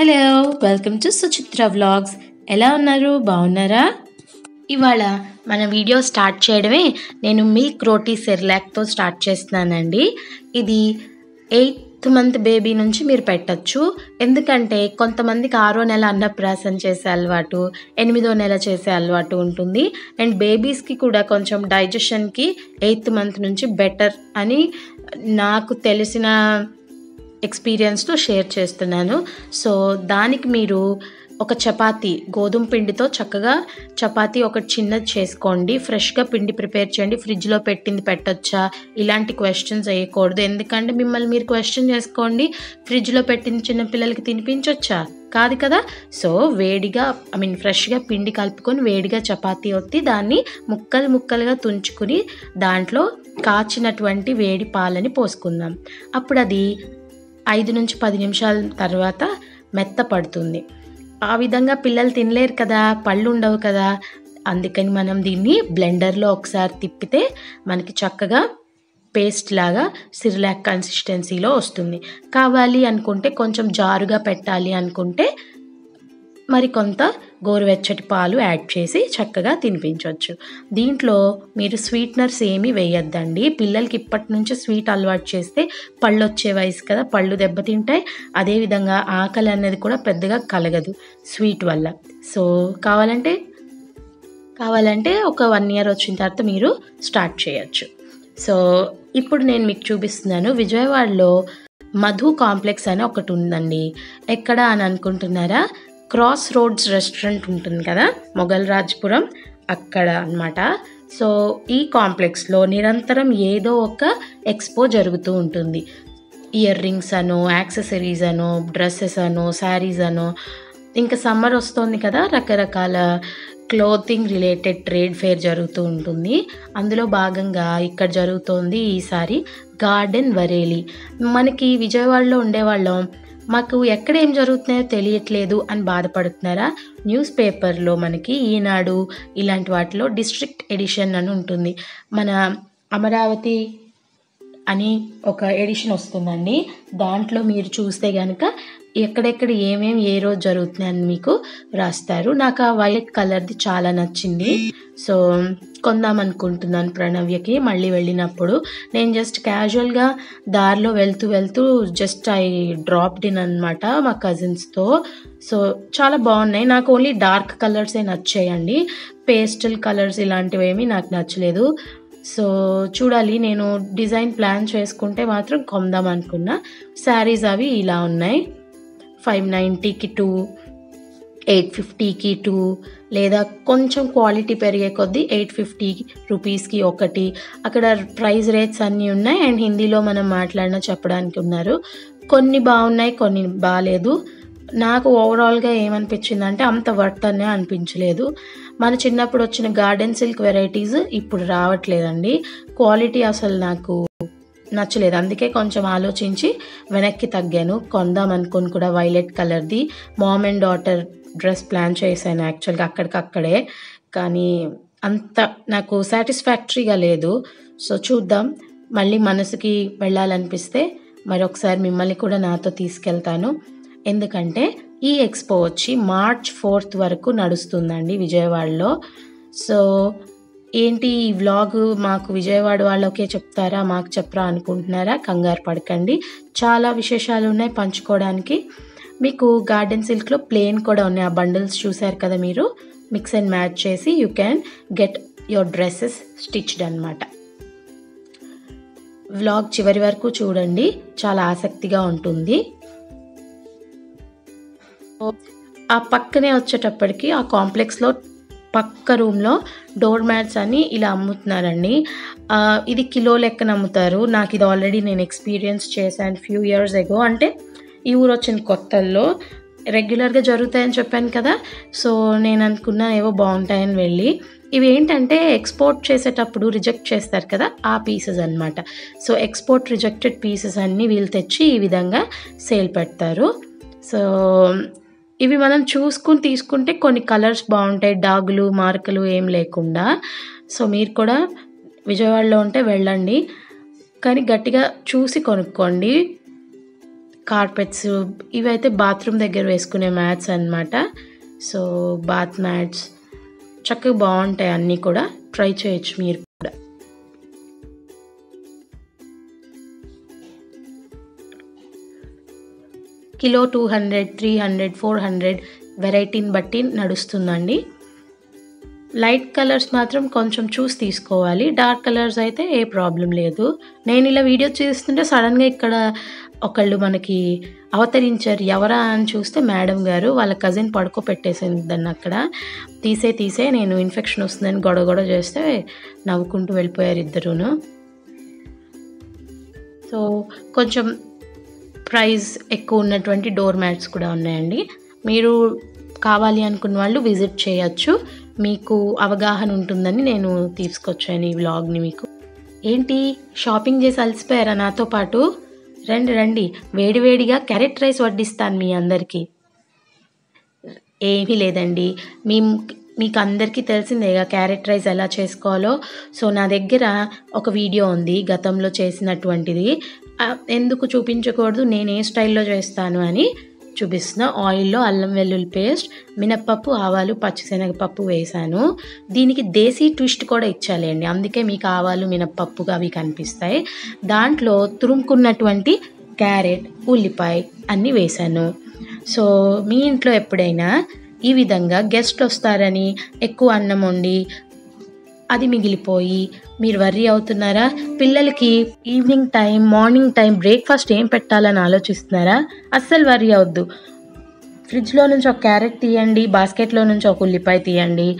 Hello welcome to Suchitra vlogs ఎలా ఉన్నారు? బాగున్నారా? ఇవాళ మన వీడియో స్టార్ట్ చేయడమే నేను మిల్క్ రోటీ సెర్లాక్తో స్టార్ట్ చేస్తున్నానండి. ఇది ఎయిత్ మంత్ బేబీ నుంచి మీరు పెట్టచ్చు. ఎందుకంటే కొంతమందికి ఆరో నెల అన్నప్రాసం చేసే అలవాటు ఎనిమిదో నెల చేసే అలవాటు ఉంటుంది. అండ్ బేబీస్కి కూడా కొంచెం డైజెషన్కి ఎయిత్ మంత్ నుంచి బెటర్ అని నాకు తెలిసిన ఎక్స్పీరియన్స్తో షేర్ చేస్తున్నాను. సో దానికి మీరు ఒక చపాతీ గోధుమ పిండితో చక్కగా చపాతీ ఒక చిన్నది చేసుకోండి. ఫ్రెష్గా పిండి ప్రిపేర్ చేయండి. ఫ్రిడ్జ్లో పెట్టింది పెట్టొచ్చా? ఇలాంటి క్వశ్చన్స్ వేయకూడదు. ఎందుకంటే మిమ్మల్ని మీరు క్వశ్చన్ చేసుకోండి. ఫ్రిడ్జ్లో పెట్టింది చిన్న పిల్లలకి తినిపించొచ్చా? కాదు కదా? సో వేడిగా ఐ మీన్ ఫ్రెష్గా పిండి కలుపుకొని వేడిగా చపాతీ ఒత్తి దాన్ని ముక్కలు ముక్కలుగా తుంచుకుని దాంట్లో కాచినటువంటి వేడి పాలని పోసుకుందాం. అప్పుడు అది ఐదు నుంచి పది నిమిషాల తర్వాత మెత్త పడుతుంది. ఆ విధంగా పిల్లలు తినలేరు కదా పళ్ళు ఉండవు కదా. అందుకని మనం దీన్ని బ్లెండర్లో ఒకసారి తిప్పితే మనకి చక్కగా పేస్ట్ లాగా సిరిలాక్ కన్సిస్టెన్సీలో వస్తుంది. కావాలి అనుకుంటే కొంచెం జారుగా పెట్టాలి అనుకుంటే మరి కొంత గోరువెచ్చటి పాలు యాడ్ చేసి చక్కగా తినిపించవచ్చు దీంట్లో మీరు స్వీట్నర్స్ ఏమీ వేయొద్దండి. పిల్లలకి ఇప్పటి నుంచి స్వీట్ అలవాటు చేస్తే పళ్ళు వచ్చే వయసు కదా పళ్ళు దెబ్బతింటాయి. అదేవిధంగా ఆకలి అనేది కూడా పెద్దగా కలగదు స్వీట్ వల్ల. సో కావాలంటే కావాలంటే ఒక వన్ ఇయర్ వచ్చిన తర్వాత మీరు స్టార్ట్ చేయొచ్చు. సో ఇప్పుడు నేను మీకు చూపిస్తున్నాను. విజయవాడలో మధు కాంప్లెక్స్ అని ఒకటి ఉందండి. ఎక్కడ అని అనుకుంటున్నారా? క్రాస్ రోడ్స్ రెస్టారెంట్ ఉంటుంది కదా మొఘల్ రాజ్పురం అక్కడ అనమాట సో ఈ కాంప్లెక్స్లో నిరంతరం ఏదో ఒక ఎక్స్పో జరుగుతూ ఉంటుంది. ఇయర్ రింగ్స్ అనో యాక్సెసరీస్ అనో డ్రెస్సెస్ అనో శారీస్ అనో. ఇంకా సమ్మర్ వస్తుంది కదా రకరకాల క్లోతింగ్ రిలేటెడ్ ట్రేడ్ ఫేర్ జరుగుతూ ఉంటుంది. అందులో భాగంగా ఇక్కడ జరుగుతోంది ఈసారి గార్డెన్ వరేలి. మనకి విజయవాడలో ఉండేవాళ్ళం. మాకు ఎక్కడ ఏం జరుగుతున్నాయో తెలియట్లేదు అని బాధపడుతున్నారా? న్యూస్ పేపర్లో మనకి ఈనాడు ఇలాంటి వాటిలో డిస్ట్రిక్ట్ ఎడిషన్ అని ఉంటుంది. మన అమరావతి అని ఒక ఎడిషన్ వస్తుందండి. దాంట్లో మీరు చూస్తే కనుక ఎక్కడెక్కడ ఏమేమి ఏ రోజు జరుగుతున్నాయని మీకు రాస్తారు. నాకు ఆ వైలెట్ కలర్ది చాలా నచ్చింది. సో కొందాం అనుకుంటున్నాను ప్రణవ్యకి. మళ్ళీ వెళ్ళినప్పుడు నేను జస్ట్ క్యాజువల్గా దారిలో వెళ్తూ వెళ్తూ జస్ట్ ఐ డ్రాప్డ్ ఇన్ అనమాట మా కజిన్స్తో సో చాలా బాగున్నాయి. నాకు ఓన్లీ డార్క్ కలర్సే నచ్చాయండి. పేస్టల్ కలర్స్ ఇలాంటివి ఏమీ నాకు నచ్చలేదు. సో చూడాలి నేను డిజైన్ ప్లాన్ చేసుకుంటే మాత్రం కొందాం అనుకున్నా. శారీస్ అవి ఇలా ఉన్నాయి. ఫైవ్ నైంటీకి టూ ఎయిట్ ఫిఫ్టీకి టూ లేదా కొంచెం క్వాలిటీ పెరిగే కొద్దీ ఎయిట్ ఫిఫ్టీ రూపీస్కి ఒకటి. అక్కడ ప్రైస్ రేట్స్ అన్నీ ఉన్నాయి. అండ్ హిందీలో మనం మాట్లాడినా చెప్పడానికి ఉన్నారు. కొన్ని బాగున్నాయి కొన్ని బాగాలేదు నాకు ఓవరాల్గా ఏమనిపించిందంటే అంత వర్త్ అనే అనిపించలేదు. మన చిన్నప్పుడు వచ్చిన గార్డెన్ సిల్క్ వెరైటీస్ ఇప్పుడు రావట్లేదండి. క్వాలిటీ అసలు నాకు నచ్చలేదు. అందుకే కొంచెం ఆలోచించి వెనక్కి తగ్గాను. కొందాం అనుకుని కూడా వైలెట్ కలర్ది mom and daughter dress plan చేశాను యాక్చువల్గా అక్కడికక్కడే. కానీ అంత నాకు సాటిస్ఫాక్టరీగా లేదు. సో చూద్దాం. మళ్ళీ మనసుకి వెళ్ళాలనిపిస్తే మరొకసారి మిమ్మల్ని కూడా నాతో తీసుకెళ్తాను. ఎందుకంటే ఈ ఎక్స్పో వచ్చి మార్చ్ ఫోర్త్ వరకు నడుస్తుందండి విజయవాడలో. సో ఏంటి ఈ వ్లాగ్ మాకు విజయవాడ వాళ్ళకే చెప్తారా మాకు చెప్పరా అనుకుంటున్నారా? కంగారు పడకండి. చాలా విశేషాలు ఉన్నాయి పంచుకోవడానికి. మీకు గార్డెన్ సిల్క్లో ప్లేన్ కూడా ఉన్నాయి. ఆ బండిల్స్ చూశారు కదా మీరు? మిక్స్ అండ్ మ్యాచ్ చేసి you can get your dresses stitched అనమాట వ్లాగ్ చివరి వరకు చూడండి. చాలా ఆసక్తిగా ఉంటుంది. ఆ పక్కనే వచ్చేటప్పటికి ఆ కాంప్లెక్స్లో పక్క రూమ్లో డోర్ మ్యాట్స్ అని ఇలా అమ్ముతున్నారండి. ఇది కిలో లెక్కన అమ్ముతారు. నాకు ఇది ఆల్రెడీ నేను ఎక్స్పీరియన్స్ చేశాను ఫ్యూ ఇయర్స్ ఎగో. అంటే ఈ ఊరు వచ్చిన కొత్తల్లో రెగ్యులర్గా జరుగుతాయని చెప్పాను కదా. సో నేను అనుకున్నా ఏవో బాగుంటాయని వెళ్ళి. ఇవి ఏంటంటే ఎక్స్పోర్ట్ చేసేటప్పుడు రిజెక్ట్ చేస్తారు కదా ఆ పీసెస్ అనమాట సో ఎక్స్పోర్ట్ రిజెక్టెడ్ పీసెస్ అన్నీ వీళ్ళు తెచ్చి ఈ విధంగా సేల్ పెడతారు. సో ఇవి మనం చూసుకుని తీసుకుంటే కొన్ని కలర్స్ బాగుంటాయి. డాగులు మార్కులు ఏం లేకుండా. సో మీరు కూడా విజయవాడలో ఉంటే వెళ్ళండి. కానీ గట్టిగా చూసి కొనుక్కోండి. కార్పెట్స్ ఇవైతే బాత్రూమ్ దగ్గర వేసుకునే మ్యాట్స్ అన్నమాట. సో బాత్ మ్యాట్స్ చక్కగా బాగుంటాయి అన్నీ కూడా. ట్రై చేయొచ్చు మీరు kilo two hundred three hundred four hundred వెరైటీని బట్టి నడుస్తుందండి. లైట్ కలర్స్ మాత్రం కొంచెం చూసి తీసుకోవాలి. డార్క్ కలర్స్ అయితే ఏ ప్రాబ్లం లేదు. నేను ఇలా వీడియో చేస్తుంటే సడన్గా ఇక్కడ ఒకళ్ళు మనకి అవతరించారు. ఎవరా అని చూస్తే మేడం గారు వాళ్ళ కజిన్ పడుకోపెట్టేసింది దాన్ని అక్కడ. తీసే తీసే నేను ఇన్ఫెక్షన్ వస్తుందని గొడవ గొడవ చేస్తే నవ్వుకుంటూ వెళ్ళిపోయారు ఇద్దరును. సో కొంచెం ప్రైస్ ఎక్కువ ఉన్నటువంటి డోర్ మ్యాట్స్ కూడా ఉన్నాయండి. మీరు కావాలి అనుకున్న వాళ్ళు విజిట్ చేయొచ్చు. మీకు అవగాహన ఉంటుందని నేను తీసుకొచ్చాను ఈ వ్లాగ్ని మీకు. ఏంటి? షాపింగ్ చేసి అలసిపోయారా నాతో పాటు? రండి రండి. వేడివేడిగా క్యారెట్ రైస్ వడ్డిస్తాను మీ అందరికీ. ఏమీ లేదండి. మీ మీకు అందరికీ తెలిసిందేగా క్యారెట్ రైస్ ఎలా చేసుకోవాలో. సో నా దగ్గర ఒక వీడియో ఉంది గతంలో చేసినటువంటిది. ఎందుకు చూపించకూడదు? నేను ఏ స్టైల్లో చేస్తాను అని చూపిస్తున్న ఆయిల్లో అల్లం వెల్లుల్లి పేస్ట్ మినప్పప్పు ఆవాలు పచ్చిశనగపప్పు వేసాను దీనికి దేశీ ట్విస్ట్ కూడా ఇచ్చాలేండి. అందుకే మీకు ఆవాలు మినప్పప్పుగా అవి కనిపిస్తాయి. దాంట్లో తురుముకున్నటువంటి క్యారెట్ ఉల్లిపాయ అన్నీ వేశాను. సో మీ ఇంట్లో ఎప్పుడైనా ఈ విధంగా గెస్ట్ వస్తారని ఎక్కువ అన్నం వండి అది మిగిలిపోయి మీరు వర్రీ అవుతున్నారా? పిల్లలకి evening time morning time breakfast ఏం పెట్టాలని ఆలోచిస్తున్నారా? అస్సలు వర్రీ అవద్దు. ఫ్రిడ్జ్లో నుంచి ఒక క్యారెట్ తీయండి బాస్కెట్లో నుంచి ఒక ఉల్లిపాయ తీయండి.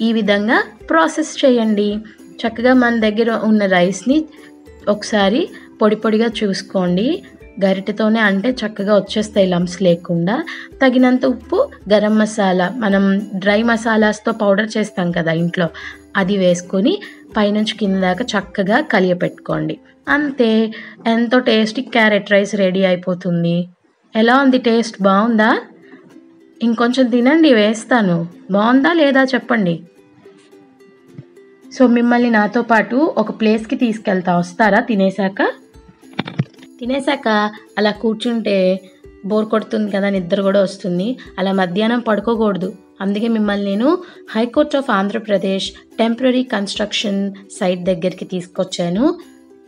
ఈ విధంగా ప్రాసెస్ చేయండి. చక్కగా మన దగ్గర ఉన్న రైస్ని ఒకసారి పొడి పొడిగా చూసుకోండి. గరిటెతోనే అంటే చక్కగా వచ్చేస్తాయి లంప్స్ లేకుండా. తగినంత ఉప్పు గరం మసాలా మనం డ్రై మసాలాస్తో పౌడర్ చేస్తాం కదా ఇంట్లో. అది వేసుకొని పైనుంచి కింద దాకా చక్కగా కలియపెట్టుకోండి. అంతే. ఎంతో టేస్టీ క్యారెట్ రైస్ రెడీ అయిపోతుంది. ఎలా ఉంది టేస్ట్? బాగుందా? ఇంకొంచెం తినండి వేస్తాను. బాగుందా లేదా చెప్పండి? సో మిమ్మల్ని నాతో పాటు ఒక ప్లేస్కి తీసుకెళ్తా. వస్తారా? తినేసాక తినేసాక అలా కూర్చుంటే బోర్ కొడుతుంది కదా నిద్ర కూడా వస్తుంది. అలా మధ్యాహ్నం పడుకోకూడదు. అందుకే మిమ్మల్ని నేను high court of Andhra Pradesh temporary construction site దగ్గరికి తీసుకొచ్చాను.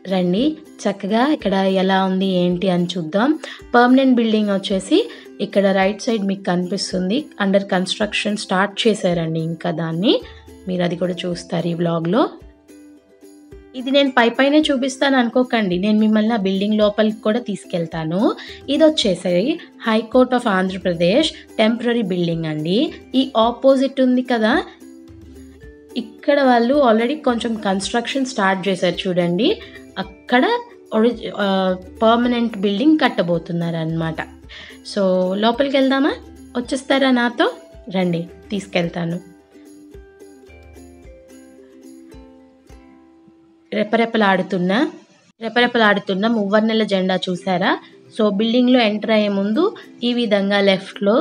రండి చక్కగా ఇక్కడ ఎలా ఉంది ఏంటి అని చూద్దాం. పర్మనెంట్ బిల్డింగ్ వచ్చేసి ఇక్కడ రైట్ సైడ్ మీకు కనిపిస్తుంది. అండర్ కన్స్ట్రక్షన్ స్టార్ట్ చేశారండి ఇంకా దాన్ని. మీరు అది కూడా చూస్తారు ఈ బ్లాగ్లో ఇది నేను పై పైన చూపిస్తాను అనుకోకండి. నేను మిమ్మల్ని ఆ బిల్డింగ్ లోపలికి కూడా తీసుకెళ్తాను. ఇది వచ్చేసి high court of Andhra Pradesh temporary building అండి. ఈ ఆపోజిట్ ఉంది కదా. ఇక్కడ వాళ్ళు ఆల్రెడీ కొంచెం కన్స్ట్రక్షన్ స్టార్ట్ చేశారు చూడండి. అక్కడ ఒరిజి పర్మనెంట్ బిల్డింగ్ కట్టబోతున్నారు అనమాట సో లోపలికి వెళ్దామా? వచ్చేస్తారా నాతో? రండి తీసుకెళ్తాను. రెపరెపలాడుతున్న రెపరెపలాడుతున్న మువ్వన్నెల జెండా చూసారా సో బిల్డింగ్లో ఎంటర్ అయ్యే ముందు ఈ విధంగా లెఫ్ట్లో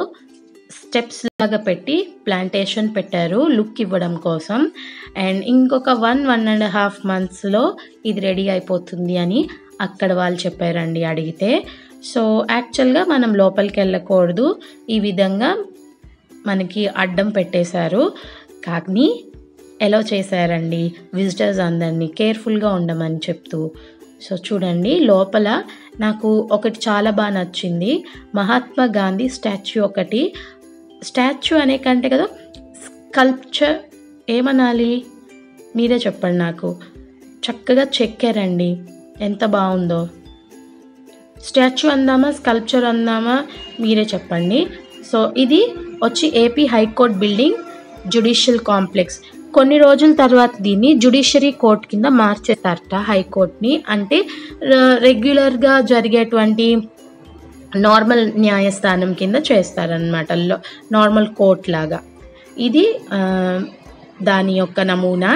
స్టెప్స్ లాగా పెట్టి ప్లాంటేషన్ పెట్టారు లుక్ ఇవ్వడం కోసం. అండ్ ఇంకొక వన్ వన్ అండ్ హాఫ్ మంత్స్లో ఇది రెడీ అయిపోతుంది అని అక్కడ వాళ్ళు చెప్పారండి అడిగితే. సో యాక్చువల్గా మనం లోపలికి వెళ్ళకూడదు ఈ విధంగా మనకి అడ్డం పెట్టేశారు. కానీ ఎలా చేశారండి? విజిటర్స్ అందరినీ కేర్ఫుల్గా ఉండమని చెప్తూ. సో చూడండి లోపల నాకు ఒకటి చాలా బాగా నచ్చింది. మహాత్మా గాంధీ స్టాచ్యూ ఒకటి. స్టాచ్యూ అనే కంటే కదా స్కల్ప్చర్ ఏమనాలి? మీరే చెప్పండి నాకు. చక్కగా చెక్కారండి. ఎంత బాగుందో. స్టాచ్యూ అందామా స్కల్ప్చర్ అందామా? మీరే చెప్పండి. సో ఇది వచ్చి AP high court building judicial complex కొన్ని రోజుల తర్వాత దీన్ని జుడిషియరీ కోర్ట్ కింద మార్చేస్తారట హైకోర్ట్ని. అంటే రెగ్యులర్గా జరిగేటువంటి నార్మల్ న్యాయస్థానం కింద చేస్తారనమాట నార్మల్ కోర్ట్ లాగా. ఇది దాని యొక్క నమూనా.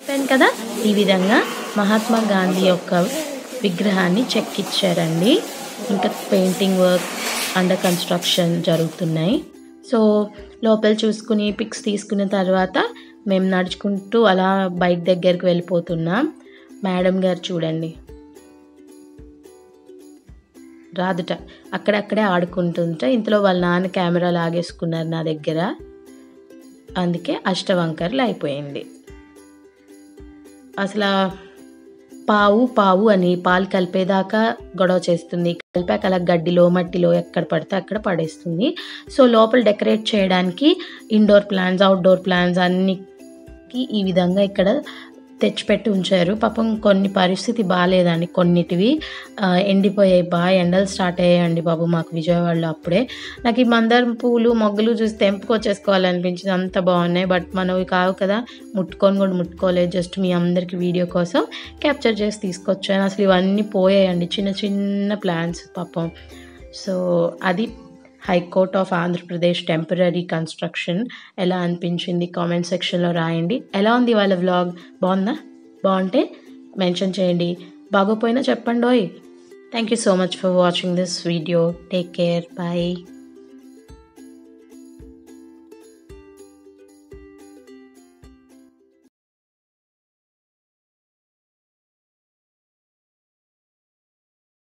చెప్పాను కదా ఈ విధంగా మహాత్మా గాంధీ యొక్క విగ్రహాన్ని చెక్కిచ్చారండి ఇంకా పెయింటింగ్ వర్క్ అండర్ కన్స్ట్రక్షన్ జరుగుతున్నాయి. సో లోపల చూసుకుని పిక్స్ తీసుకున్న తర్వాత మేము నడుచుకుంటూ అలా బైక్ దగ్గరికి వెళ్ళిపోతున్నాం. మేడం గారు చూడండి. రాదుట అక్కడక్కడే ఆడుకుంటుంటే ఇంతలో వాళ్ళ నాన్న కెమెరా లాగేసుకున్నారు నా దగ్గర. అందుకే అష్టవంకర్లు అయిపోయింది. అసలు పావు పావు అని పాలు కలిపేదాకా గొడవ చేస్తుంది. కలిపాక అలా గడ్డిలో మట్టిలో ఎక్కడ పడితే అక్కడ పడేస్తుంది. సో లోపల డెకరేట్ చేయడానికి ఇండోర్ ప్లాంట్స్ అవుట్డోర్ ప్లాంట్స్ అన్నికి ఈ విధంగా ఇక్కడ తెచ్చిపెట్టి ఉంచారు. పాపం కొన్ని పరిస్థితి బాగాలేదండి కొన్నిటివి. ఎండిపోయాయి. బాగా ఎండలు స్టార్ట్ అయ్యాయండి బాబు మాకు విజయవాడలో అప్పుడే. నాకు ఈ మందారం పూలు మొగ్గులు చూసి తెంపుకొచ్చేసుకోవాలనిపించింది. అంత బాగున్నాయి. బట్ మనవి కావు కదా ముట్టుకొని కూడా ముట్టుకోలేదు. జస్ట్ మీ అందరికి వీడియో కోసం క్యాప్చర్ చేసి తీసుకొచ్చాను. అసలు ఇవన్నీ పోయాయండి. చిన్న చిన్న ప్లాన్స్ పాపం. సో అది high court of Andhra Pradesh temporary construction ఎలా అనిపించింది? కామెంట్ సెక్షన్లో రాయండి. ఎలా ఉంది వాళ్ళ వ్లాగ్? బాగుందా? బాగుంటే మెన్షన్ చేయండి. బాగోపోయినా చెప్పండి ఓయ్ thank you so much for watching this video take care bye